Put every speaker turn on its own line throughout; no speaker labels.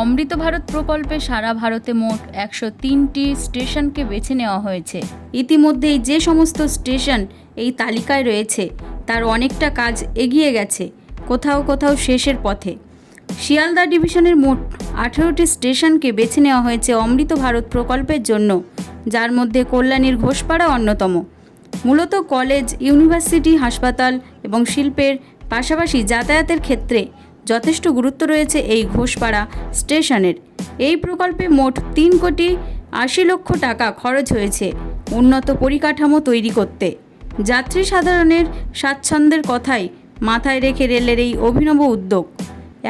অমৃত ভারত প্রকল্পে সারা ভারতে মোট একশো তিনটি স্টেশনকে বেছে নেওয়া হয়েছে। ইতিমধ্যেই যে সমস্ত স্টেশন এই তালিকায় রয়েছে, তার অনেকটা কাজ এগিয়ে গেছে, কোথাও কোথাও শেষের পথে। শিয়ালদা ডিভিশনের মোট আঠেরোটি স্টেশনকে বেছে নেওয়া হয়েছে অমৃত ভারত প্রকল্পের জন্য, যার মধ্যে কল্যাণীর ঘোষপাড়া অন্যতম। মূলত কলেজ, ইউনিভার্সিটি, হাসপাতাল এবং শিল্পের পাশাপাশি যাতায়াতের ক্ষেত্রে যথেষ্ট গুরুত্ব রয়েছে এই ঘোষপাড়া স্টেশনের। এই প্রকল্পে মোট তিন কোটি আশি লক্ষ টাকা খরচ হয়েছে উন্নত পরিকাঠামো তৈরি করতে। যাত্রী সাধারণের স্বাচ্ছন্দ্যের কথাই মাথায় রেখে রেলের এই অভিনব উদ্যোগ।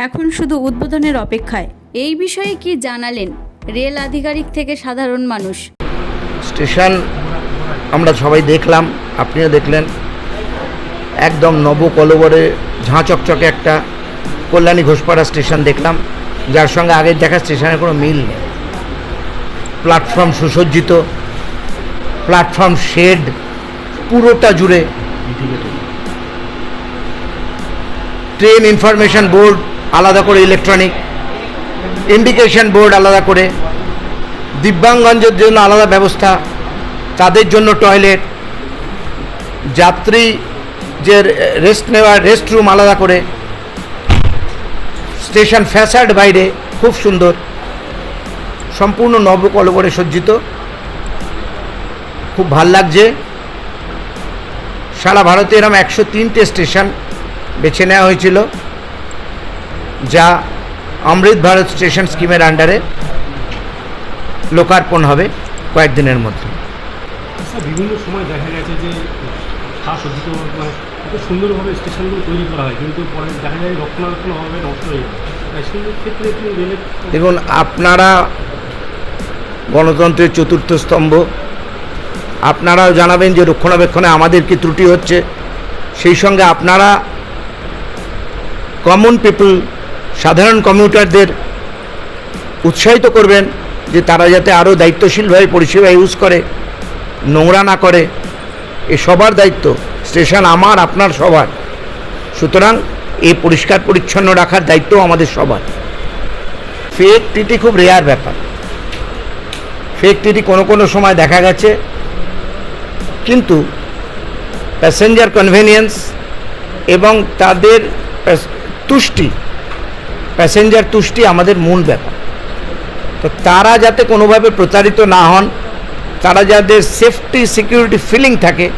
এখন শুধু উদ্বোধনের অপেক্ষায়। এই বিষয়ে কি জানালেন রেল আধিকারিক থেকে সাধারণ মানুষ?
স্টেশন আমরা সবাই দেখলাম, আপনিও দেখলেন। একদম নবকলবরে ঝাঁ চকচকে একটা কল্যাণী ঘোষপাড়া স্টেশন দেখলাম, যার সঙ্গে আগের দেখা স্টেশনের কোনো মিল নেই। প্ল্যাটফর্ম সুসজ্জিত, প্ল্যাটফর্ম শেড, পুরোটা জুড়ে ট্রেন ইনফরমেশন বোর্ড আলাদা করে ইলেকট্রনিক ইন্ডিকেশন বোর্ড আলাদা করে। দিব্যাঙ্গনদের জন্য আলাদা ব্যবস্থা, তাদের জন্য টয়লেট যাত্রী যে রেস্ট নেওয়ার রেস্ট রুম আলাদা করে। স্টেশন ফ্যাসাড বাইরে, খুব সুন্দর। সম্পূর্ণ নবকলবরে সজ্জিত। খুব ভালো লাগছে। সারা ভারতে এরম একশো তিনটে স্টেশন বেছে নেওয়া হয়েছিল, যা অমৃত ভারত স্টেশন স্কিমের আন্ডারে লোকার্পণ হবে কয়েকদিনের মধ্যে।
বিভিন্ন সময় দেখা গেছে যে মানে সুন্দরভাবে স্টেশনগুলো তৈরি করা হয়, কিন্তু পরে দেখা যায় রক্ষণাবেক্ষণভাবে নষ্ট হয়ে যায় সেই ক্ষেত্রে
দেখুন, আপনারা গণতন্ত্রের চতুর্থ স্তম্ভ, আপনারাও জানাবেন যে রক্ষণাবেক্ষণে আমাদের কি ত্রুটি হচ্ছে। সেই সঙ্গে আপনারা কমন পিপল সাধারণ কমিউটারদের উৎসাহিত করবেন যে তারা যাতে আরও দায়িত্বশীলভাবে পরিষেবা ইউজ করে, নোংরা না করে, এ সবার দায়িত্ব। স্টেশন আমার, আপনার সবার। সুতরাং এই পরিষ্কার পরিচ্ছন্ন রাখার দায়িত্ব আমাদের সবার। ফেক টিটি খুব রেয়ার ব্যাপার। ফেক টিটি কোনো কোনো সময় দেখা গেছে। কিন্তু প্যাসেঞ্জার কনভেনিয়েন্স এবং তাদের তুষ্টি প্যাসেঞ্জার তুষ্টি আমাদের মূল ব্যাপার। তো তারা যাতে কোনোভাবে প্রতারিত না হন, তারা যাদের সেফটি সিকিউরিটি ফিলিং থাকে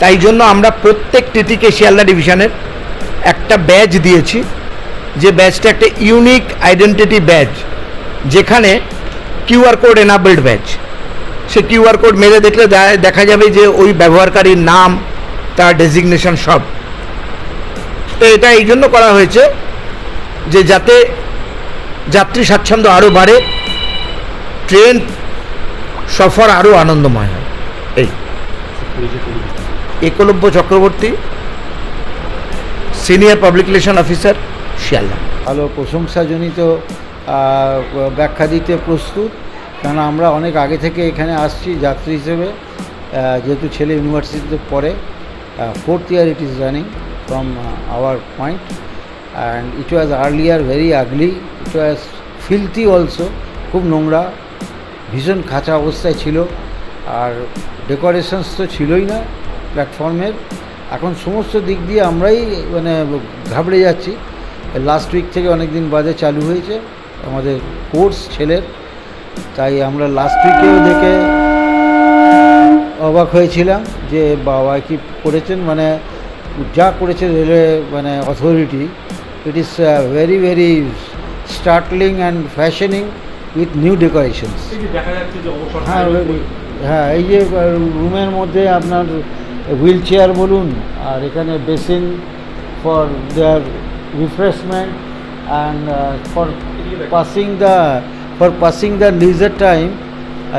তাই জন্য আমরা প্রত্যেক টিটিকে শিয়ালদা ডিভিশনের একটা ব্যাজ দিয়েছি। যে ব্যাজটা একটা ইউনিক আইডেন্টিটি ব্যাজ যেখানে কিউআর কোড এনাবেলড ব্যাজ সে কিউআর কোড মেরে দেখলে দেখা যাবে যে ওই ব্যবহারকারীর নাম, তার ডেজিগনেশন সব। তো এটা এই জন্য করা হয়েছে যে যাতে যাত্রী স্বাচ্ছন্দ্য আরও বাড়ে ট্রেন সফর আরও আনন্দময় হয়। এই। Ekalavya Chakraborty, senior public relation officer Sealdah.
ভালো প্রশংসাজনিত ব্যাখ্যা দিতে প্রস্তুত কারণ আমরা অনেক আগে থেকে এখানে আসছি যাত্রী হিসেবে যেহেতু ছেলে ইউনিভার্সিটিতে পড়ে fourth year it is running from our point and it was earlier very ugly it was filthy also খুব নোংরা, ভীষণ খাঁচা অবস্থায় ছিল, আর ডেকোরেশনস তো ছিলই না প্ল্যাটফর্মের। এখন সমস্ত দিক দিয়ে আমরাই মানে ঘাবড়ে যাচ্ছি। লাস্ট উইক থেকে অনেক দিন বাদে চালু হয়েছে আমাদের কোর্স ছেলের। তাই আমরা লাস্ট উইকেও দেখে অবাক হয়েছিলাম যে বাবা কি করেছেন মানে যা করেছে রেলওয়ে মানে authority it is very very startling and fashioning with new decorations
অবসর
হ্যাঁ হ্যাঁ এই যে রুমের মধ্যে আপনার হুইল চেয়ার বলুন, আর এখানে basin for their refreshment and for passing the for passing the leisure time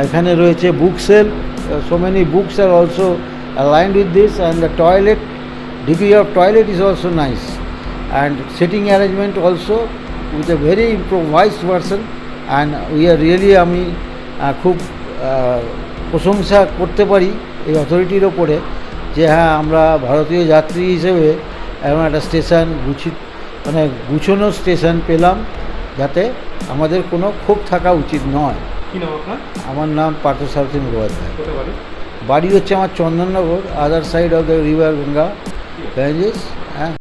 এখানে রয়েছে book sale so many books are also align with this and the toilet degree of toilet is also nice and sitting arrangement also with a very improvise person and we are really আমি খুব প্রশংসা করতে পারি এই অথরিটির ওপরে। যে হ্যাঁ আমরা ভারতীয় যাত্রী হিসেবে এমন একটা স্টেশন গুছি মানে গুছোনো স্টেশন পেলাম যাতে আমাদের কোনো ক্ষোভ থাকা উচিত নয়। আমার নাম পার্থ পার্থসারথী মুখোপাধ্যায়। বাড়ি? হচ্ছে আমার Chandannagar other side of the river Ganga Ganges